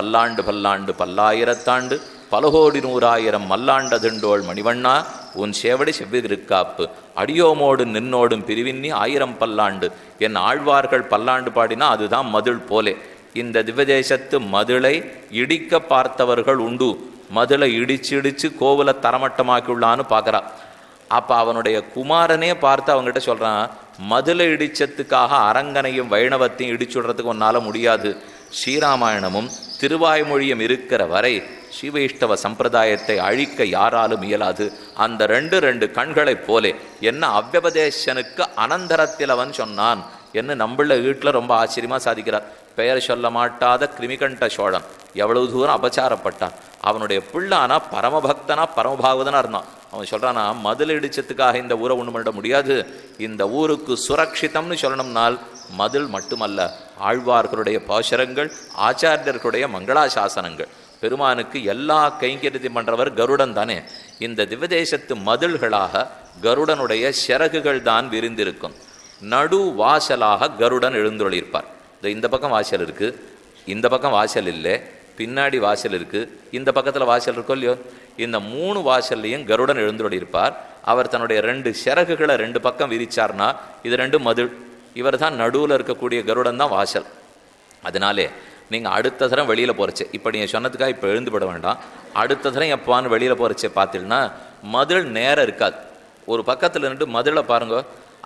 பல்லாண்டு பல்லாண்டு பல்லாயிரத்தாண்டு பலகோடி நூறாயிரம் மல்லாண்டதுண்டோள் மணிவண்ணா உன் சேவடி செவ்விருக்காப்பு அடியோமோடு நின்னோடும் பிரிவின்னி ஆயிரம் பல்லாண்டு. என் ஆழ்வார்கள் பல்லாண்டு பாடினா அதுதான் மதில் போலே. இந்த திவதேசத்து மதுளை இடிக்க பார்த்தவர்கள் உண்டு. மதுளை இடிச்சு இடிச்சு கோவிலை தரமட்டமாக்கியுள்ளான்னு பார்க்கறா. அப்போ அவனுடைய குமாரனே பார்த்து அவங்ககிட்ட சொல்கிறான் மதுளை இடிச்சத்துக்காக அரங்கனையும் வைணவத்தையும் இடிச்சுடுறதுக்கு உன்னால் முடியாது. ஸ்ரீராமாயணமும் திருவாய்மொழியும் இருக்கிற வரை ஸ்ரீவைஷ்ணவ சம்பிரதாயத்தை அழிக்க யாராலும் இயலாது. அந்த ரெண்டு ரெண்டு கண்களைப் போலே என்ன அவ்வபதேசனுக்கு அனந்தரத்திலவன் சொன்னான் என்ன நம்மள வீட்டில் ரொம்ப ஆச்சரியமாக சாதிக்கிறார். பெயர் சொல்ல மாட்டாத கிருமிகண்ட சோழன். எவ்வளவு தூரம் அபச்சாரப்பட்டான். அவனுடைய பிள்ளானா பரமபக்தனா பரமபாகவதனா இருந்தான். அவன் சொல்கிறான்னா மதில் இடிச்சத்துக்காக இந்த ஊரை ஒன்று பண்ணிட முடியாது. இந்த ஊருக்கு சுரக்ஷிதம்னு சொல்லணும்னால் மதில் மட்டுமல்ல ஆழ்வார்களுடைய பாசுரங்கள் ஆச்சாரியர்களுடைய மங்களாசாசனங்கள். பெருமானுக்கு எல்லா கைங்கரியத்தையும் பண்ணுறவர் கருடன் தானே. இந்த திவதேசத்து மதில்களாக கருடனுடைய சிறகுகள் தான் விரிந்திருக்கும். நடு வாசலாக கருடன் எழுந்தொழியிருப்பார் இந்த இந்த பக்கம் வாசல் இருக்கு இந்த பக்கம் வாசல் இல்லை பின்னாடி வாசல் இருக்குது இந்த பக்கத்தில் வாசல் இருக்கோ இல்லையோ? இந்த மூணு வாசல்லையும் கருடன் எழுந்துள்ளிருப்பார் அவர் தன்னுடைய ரெண்டு சிறகுகளை ரெண்டு பக்கம் விரிச்சார்னா இது ரெண்டு மதுள் இவர் தான் நடுவில் இருக்கக்கூடிய கருடன் தான் வாசல். அதனாலே நீங்கள் அடுத்த தரம் வெளியில் போகிறச்சு இப்போ நீங்கள் சொன்னதுக்காக இப்போ எழுந்துவிட வேண்டாம். அடுத்த தரம் எப்பான்னு வெளியில் போகிறச்சே பார்த்தீங்கன்னா மதில் நேரம் இருக்காது. ஒரு பக்கத்தில் நின்று மதுளை பாருங்க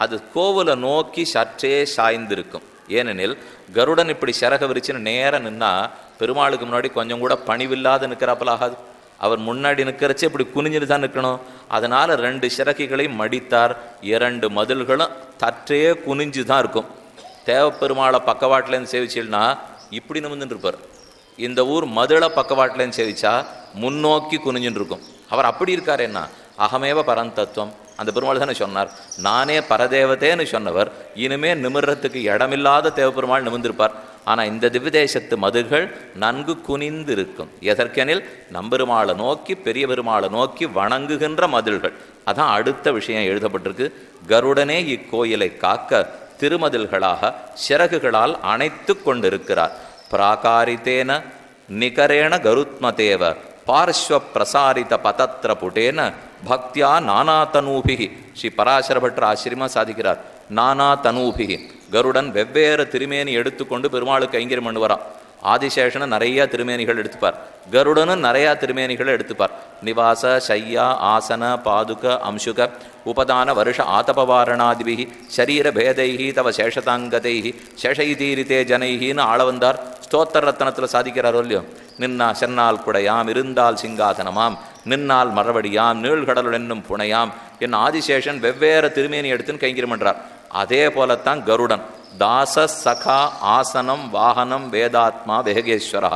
அது கோவிலை நோக்கி சற்றே சாய்ந்திருக்கும். ஏனெனில் கருடன் இப்படி சிறக விரிச்சுன்னு நேரம் நின்னா பெருமாளுக்கு முன்னாடி கொஞ்சம் கூட பணிவில்லாத நிற்கிறாப்பல ஆகாது. அவர் முன்னாடி நிற்கிறச்சே இப்படி குனிஞ்சிட்டு தான் நிற்கணும். அதனால் ரெண்டு சிறகிகளையும் மடித்தார். இரண்டு மதில்களும் தற்றே குனிஞ்சு தான் இருக்கும். தேவப்பெருமாளை பக்கவாட்டிலேருந்து சேவிச்சில்னா இப்படி நிமிந்துட்டு இருப்பார் இந்த ஊர் மதுளை பக்கவாட்டிலேருந்து சேவிச்சா முன்னோக்கி குனிஞ்சுட்டு இருக்கும் அவர் அப்படி இருக்கார் என்ன அகமேவ பரந்தத்துவம். அந்த பெருமாள் தானே சொன்னார். நானே பரதேவதேன்னு சொன்னவர் இனிமே நிமிர்றதுக்கு இடமில்லாத தேவப்பெருமாள் நிமிர்ந்திருப்பார். ஆனால் இந்த திவ்யதேசத்து மதுகள் நன்கு குனிந்திருக்கும். எதற்கெனில்? நம்பெருமாளை நோக்கி பெரிய பெருமாளை நோக்கி வணங்குகின்ற மதில்கள். அதான் அடுத்த விஷயம் எழுதப்பட்டிருக்கு. கருடனே இக்கோயிலை காக்க திருமதில்களாக சிறகுகளால் அணைத்து கொண்டிருக்கிறார். பிராகாரித்தேன நிகரேண கருத்மதேவ பார்ஸ்வ பிரசாரித பதத்திர புட்டேன பக்தியா நானா தனூபிகி ஸ்ரீ பராசர ஆசிரியமாக சாதிக்கிறார். நானா தனூபிகி கருடன் வெவ்வேறு திருமேனி எடுத்துக்கொண்டு பெருமாளுக்கு கைங்கரியம் பண்ணுவாராம். ஆதிசேஷனை நிறையா திருமேனிகள் எடுத்துப்பார். கருடனும் நிறையா திருமேனிகளை எடுத்துப்பார். நிவாச சையா ஆசன பாதுக அம்சுக உபதான வருஷ ஆதபவாரணாதிபிகி சரீர பேதைகி தவ சேஷதாங்கதைகி சேஷைதீரித்தே ஜனைகின்னு ஆள வந்தார் ஸ்தோத்தர் ரத்தனத்தில் சாதிக்கிறாரோ இல்லையோ? நின்னா சென்னால் குடையாம் இருந்தால் சிங்காசனமாம் நின்னால் மறுபடியாம் நீழ்கடலுள் என்னும் புனையாம். என் ஆதிசேஷன் வெவ்வேறு திருமேனி எடுத்துன்னு கைங்கரியம் பண்ணுறார் அதே போலத்தான் கருடன். தாச சகா ஆசனம் வாகனம் வேதாத்மா வேகேஸ்வரா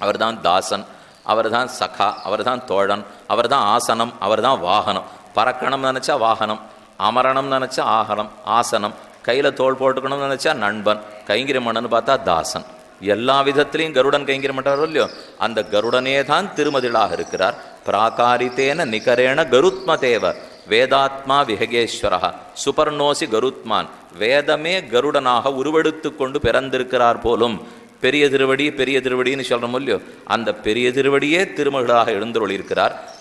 அவர்தான் தாசன் அவர்தான் சகா அவர்தான் தோழன் அவர்தான் ஆசனம் அவர்தான் வாகனம். பறக்கணும் நினச்சா வாகனம் அமரணம் நினச்சா ஆகனம் ஆசனம் கையில் தோல் போட்டுக்கணும்னு நினச்சா நண்பன் கைங்கிரமணன்னு பார்த்தா தாசன். எல்லா விதத்திலையும் கருடன் கைங்கிரமட்டாரோ இல்லையோ அந்த கருடனே தான் திருமதிளாக இருக்கிறார். பிராகாரித்தேன நிகரேண கருத்மதேவர். வேதாத்மா விஹகேஸ்வரா சுபர்ணோசி கருத்மான். வேதமே கருடனாக உருவெடுத்து கொண்டு பிறந்திருக்கிறார் போலும். பெரிய திருவடி பெரிய திருவடின்னு சொல்கிறோம் இல்லையோ? அந்த பெரிய திருவடியே திருமகளாக எழுந்தருளியிருக்கிறார்.